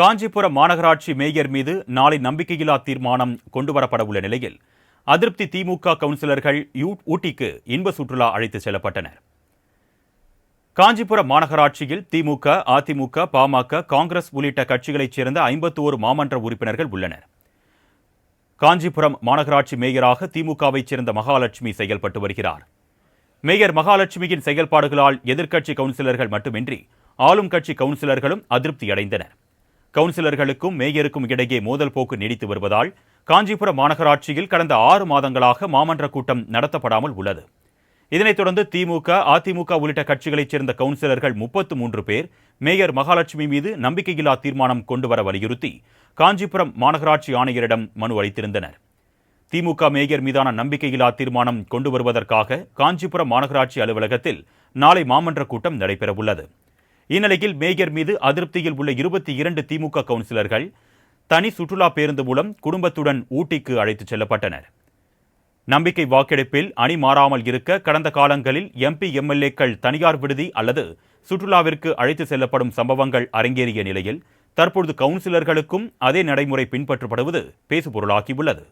காஞ்சிபுரம் மாநகராட்சி மேயர் மீது நாளை நம்பிக்கையில்லா தீர்மானம் கொண்டுவரப்பட உள்ள நிலையில் அதிருப்தி திமுக கவுன்சிலர்கள் ஊட்டிக்கு இன்ப சுற்றுலா அழைத்துச் செல்லப்பட்டனர். காஞ்சிபுரம் மாநகராட்சியில் திமுக அதிமுக பாமக காங்கிரஸ் உள்ளிட்ட கட்சிகளைச் சேர்ந்த ஐம்பத்தோரு மாமன்ற உறுப்பினர்கள் உள்ளனர். காஞ்சிபுரம் மாநகராட்சி மேயராக திமுகவைச் சேர்ந்த மகாலட்சுமி செயல்பட்டு வருகிறார். மேயர் மகாலட்சுமியின் செயல்பாடுகளால் எதிர்க்கட்சி கவுன்சிலர்கள் மட்டுமின்றி ஆளும் கட்சி கவுன்சிலர்களும் அதிருப்தி அடைந்தனர் கவுன்சிலர்களுக்கும் மேயருக்கும் இடையே மோதல் போக்கு நீடித்து வருவதால் காஞ்சிபுரம் மாநகராட்சியில் கடந்த ஆறு மாதங்களாக மாமன்ற கூட்டம் நடத்தப்படாமல் உள்ளது. இதனைத் தொடர்ந்து திமுக அதிமுக உள்ளிட்ட கட்சிகளைச் சேர்ந்த கவுன்சிலர்கள் முப்பத்து மூன்று பேர் மேயர் மகாலட்சுமி மீது நம்பிக்கையில்லா தீர்மானம் கொண்டுவர வலியுறுத்தி காஞ்சிபுரம் மாநகராட்சி ஆணையரிடம் மனு அளித்திருந்தனர். திமுக மேயர் மீதான நம்பிக்கையில்லா தீர்மானம் கொண்டு வருவதற்காக காஞ்சிபுரம் மாநகராட்சி அலுவலகத்தில் நாளை மாமன்ற கூட்டம் நடைபெறவுள்ளது. இந்நிலையில் மேயர் மீது அதிருப்தியில் உள்ள இருபத்தி இரண்டு திமுக கவுன்சிலர்கள் தனி சுற்றுலா பேருந்து மூலம் குடும்பத்துடன் ஊட்டிக்கு அழைத்துச் செல்லப்பட்டனர். நம்பிக்கை வாக்கெடுப்பில் அணி மாறாமல் இருக்க கடந்த காலங்களில் எம்பி எம்எல்ஏக்கள் தனியார் விடுதி அல்லது சுற்றுலாவிற்கு அழைத்து செல்லப்படும் சம்பவங்கள் அரங்கேறிய நிலையில் தற்பொழுது கவுன்சிலர்களுக்கும் அதே நடைமுறை பின்பற்றப்படுவது பேசுபொருளாகியுள்ளது.